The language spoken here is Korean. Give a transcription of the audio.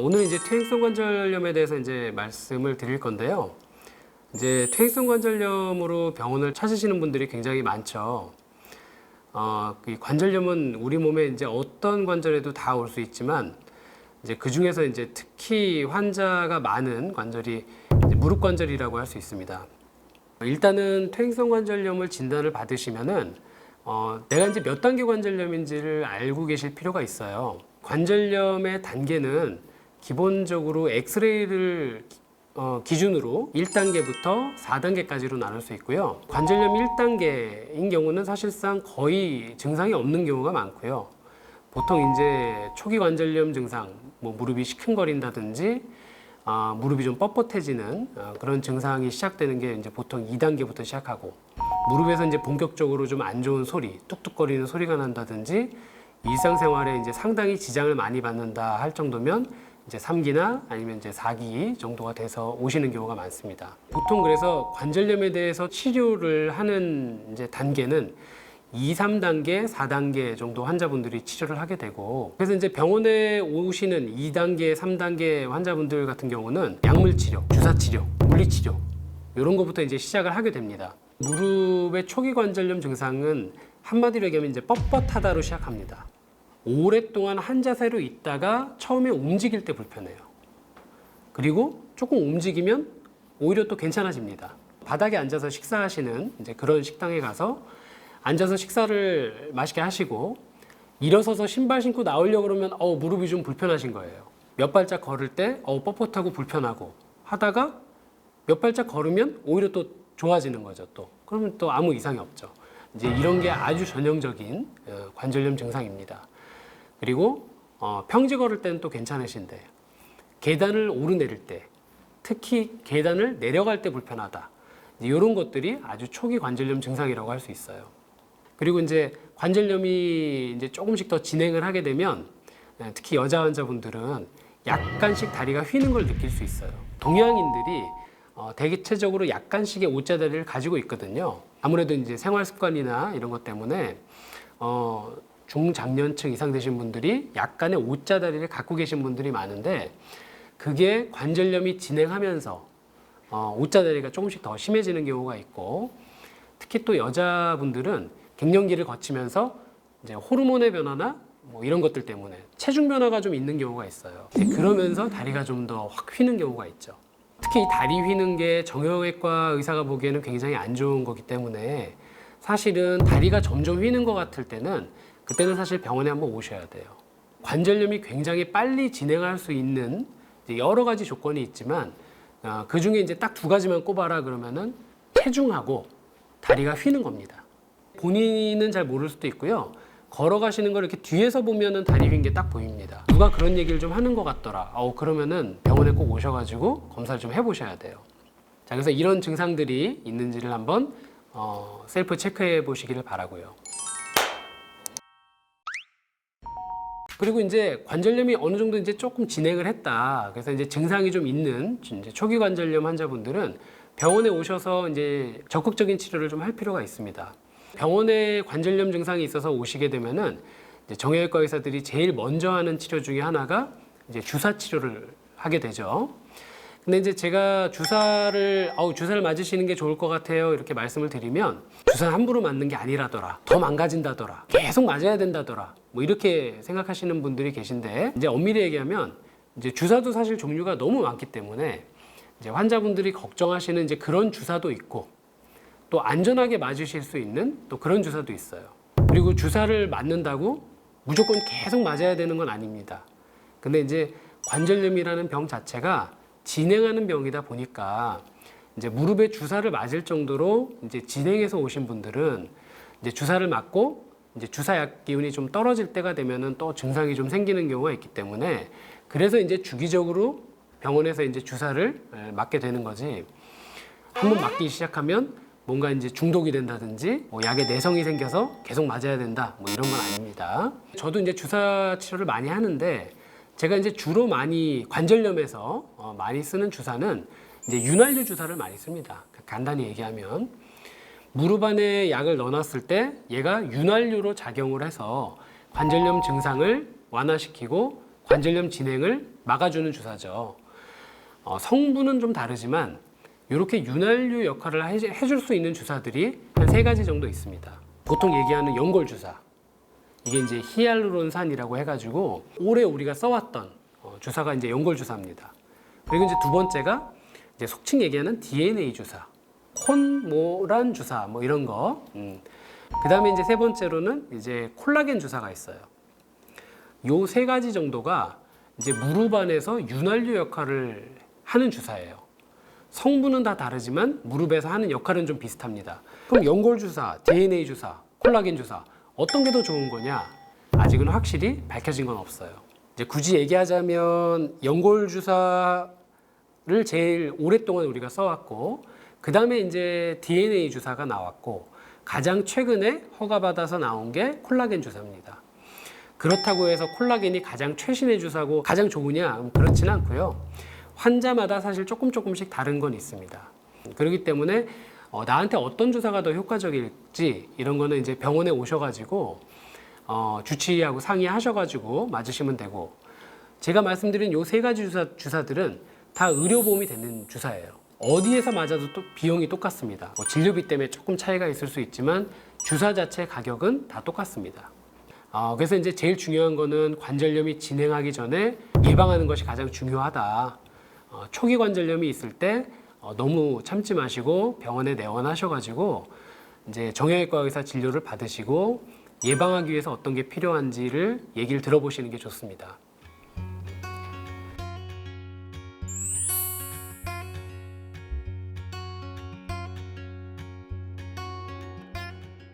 오늘 이제 퇴행성 관절염에 대해서 이제 말씀을 드릴 건데요. 이제 퇴행성 관절염으로 병원을 찾으시는 분들이 굉장히 많죠. 어, 이 관절염은 우리 몸에 이제 어떤 관절에도 다 올 수 있지만 이제 그 중에서 이제 특히 환자가 많은 관절이 무릎 관절이라고 할 수 있습니다. 일단은 퇴행성 관절염을 진단을 받으시면은 어, 내가 이제 몇 단계 관절염인지를 알고 계실 필요가 있어요. 관절염의 단계는 기본적으로 엑스레이를 어, 기준으로 1단계부터 4단계까지로 나눌 수 있고요. 관절염 1단계인 경우는 사실상 거의 증상이 없는 경우가 많고요. 보통 이제 초기 관절염 증상, 뭐 무릎이 시큰거린다든지 아, 무릎이 좀 뻣뻣해지는 아, 그런 증상이 시작되는 게 이제 보통 2단계부터 시작하고 무릎에서 이제 본격적으로 좀 안 좋은 소리, 뚝뚝거리는 소리가 난다든지 일상생활에 이제 상당히 지장을 많이 받는다 할 정도면 이제 3기나 아니면 이제 4기 정도가 돼서 오시는 경우가 많습니다. 보통 그래서 관절염에 대해서 치료를 하는 이제 단계는 2, 3단계, 4단계 정도 환자분들이 치료를 하게 되고 그래서 이제 병원에 오시는 2단계, 3단계 환자분들 같은 경우는 약물 치료, 주사 치료, 물리 치료 이런 것부터 이제 시작을 하게 됩니다. 무릎의 초기 관절염 증상은 한마디로 얘기하면 이제 뻣뻣하다로 시작합니다. 오랫동안 한 자세로 있다가 처음에 움직일 때 불편해요. 그리고 조금 움직이면 오히려 또 괜찮아집니다. 바닥에 앉아서 식사하시는 이제 그런 식당에 가서 앉아서 식사를 맛있게 하시고 일어서서 신발 신고 나오려고 그러면 어 무릎이 좀 불편하신 거예요. 몇 발짝 걸을 때어 뻣뻣하고 불편하고 하다가 몇 발짝 걸으면 오히려 또 좋아지는 거죠. 또 그러면 또 아무 이상이 없죠. 이제 이런 게 아주 전형적인 어, 관절염 증상입니다. 그리고 어, 평지 걸을 때는 또 괜찮으신데 계단을 오르내릴 때 특히 계단을 내려갈 때 불편하다. 이런 것들이 아주 초기 관절염 증상이라고 할 수 있어요. 그리고 이제 관절염이 이제 조금씩 더 진행을 하게 되면 예, 특히 여자 환자분들은 약간씩 다리가 휘는 걸 느낄 수 있어요. 동양인들이 어, 대체적으로 약간씩의 옷자다리를 가지고 있거든요. 아무래도 이제 생활 습관이나 이런 것 때문에 어, 중장년층 이상 되신 분들이 약간의 옷자다리를 갖고 계신 분들이 많은데 그게 관절염이 진행하면서 어, 옷자다리가 조금씩 더 심해지는 경우가 있고 특히 또 여자분들은 갱년기를 거치면서 이제 호르몬의 변화나 뭐 이런 것들 때문에 체중 변화가 좀 있는 경우가 있어요. 그러면서 다리가 좀 더 확 휘는 경우가 있죠. 특히 이 다리 휘는 게 정형외과 의사가 보기에는 굉장히 안 좋은 거기 때문에 사실은 다리가 점점 휘는 것 같을 때는 그때는 사실 병원에 한번 오셔야 돼요. 관절염이 굉장히 빨리 진행할 수 있는 여러 가지 조건이 있지만 어, 그 중에 이제 딱 두 가지만 꼽아라 그러면은 체중하고 다리가 휘는 겁니다. 본인은 잘 모를 수도 있고요. 걸어가시는 걸 이렇게 뒤에서 보면은 다리 휜게딱 보입니다. 누가 그런 얘기를 좀 하는 것 같더라. 어, 그러면은 병원에 꼭 오셔가지고 검사를 좀 해보셔야 돼요. 자, 그래서 이런 증상들이 있는지를 한번 어, 셀프 체크해 보시기를 바라고요. 그리고 이제 관절염이 어느 정도 이제 조금 진행을 했다. 그래서 이제 증상이 좀 있는 이제 초기 관절염 환자분들은 병원에 오셔서 이제 적극적인 치료를 좀 할 필요가 있습니다. 병원에 관절염 증상이 있어서 오시게 되면은 정형외과 의사들이 제일 먼저 하는 치료 중에 하나가 이제 주사 치료를 하게 되죠. 근데 이제 제가 주사를 아우 주사를 맞으시는 게 좋을 것 같아요 이렇게 말씀을 드리면 주사 함부로 맞는 게 아니라더라 더 망가진다더라 계속 맞아야 된다더라 뭐 이렇게 생각하시는 분들이 계신데 이제 엄밀히 얘기하면 이제 주사도 사실 종류가 너무 많기 때문에 이제 환자분들이 걱정하시는 이제 그런 주사도 있고 또 안전하게 맞으실 수 있는 또 그런 주사도 있어요. 그리고 주사를 맞는다고 무조건 계속 맞아야 되는 건 아닙니다. 근데 이제 관절염이라는 병 자체가 진행하는 병이다 보니까 이제 무릎에 주사를 맞을 정도로 이제 진행해서 오신 분들은 이제 주사를 맞고 이제 주사약 기운이 좀 떨어질 때가 되면은 또 증상이 좀 생기는 경우가 있기 때문에 그래서 이제 주기적으로 병원에서 이제 주사를 에, 맞게 되는 거지. 한번 맞기 시작하면 뭔가 이제 중독이 된다든지 뭐 약에 내성이 생겨서 계속 맞아야 된다 뭐 이런 건 아닙니다. 저도 이제 주사 치료를 많이 하는데 제가 이제 주로 많이 관절염에서 어, 많이 쓰는 주사는 이제 윤활유 주사를 많이 씁니다. 간단히 얘기하면 무릎 안에 약을 넣어놨을 때 얘가 윤활유로 작용을 해서 관절염 증상을 완화시키고 관절염 진행을 막아주는 주사죠. 어, 성분은 좀 다르지만 이렇게 윤활유 역할을 해- 해줄 수 있는 주사들이 한 세 가지 정도 있습니다. 보통 얘기하는 연골 주사. 이게 이제 히알루론산이라고 해가지고 오래 우리가 써왔던 어, 주사가 이제 연골 주사입니다. 그리고 이제 두 번째가 이제 속칭 얘기하는 DNA 주사, 콘모란 주사 뭐 이런 거. 음. 그 다음에 이제 세 번째로는 이제 콜라겐 주사가 있어요. 요 세 가지 정도가 이제 무릎 안에서 윤활유 역할을 하는 주사예요. 성분은 다 다르지만 무릎에서 하는 역할은 좀 비슷합니다. 그럼 연골 주사, DNA 주사, 콜라겐 주사 어떤 게 더 좋은 거냐? 아직은 확실히 밝혀진 건 없어요. 이제 굳이 얘기하자면 연골 주사를 제일 오랫동안 우리가 써왔고 그 다음에 이제 DNA 주사가 나왔고 가장 최근에 허가받아서 나온 게 콜라겐 주사입니다. 그렇다고 해서 콜라겐이 가장 최신의 주사고 가장 좋으냐? 음, 그렇지는 않고요. 환자마다 사실 조금 조금씩 다른 건 있습니다. 그렇기 때문에 어, 나한테 어떤 주사가 더 효과적일지 이런 거는 이제 병원에 오셔가지고 어, 주치의하고 상의하셔가지고 맞으시면 되고 제가 말씀드린 요 세 가지 주사, 주사들은 다 의료보험이 되는 주사예요. 어디에서 맞아도 또 비용이 똑같습니다. 뭐 진료비 때문에 조금 차이가 있을 수 있지만 주사 자체 가격은 다 똑같습니다. 어, 그래서 이제 제일 중요한 거는 관절염이 진행하기 전에 예방하는 것이 가장 중요하다. 어, 초기 관절염이 있을 때 어, 너무 참지 마시고 병원에 내원하셔가지고 이제 정형외과 의사 진료를 받으시고 예방하기 위해서 어떤 게 필요한지를 얘기를 들어보시는 게 좋습니다.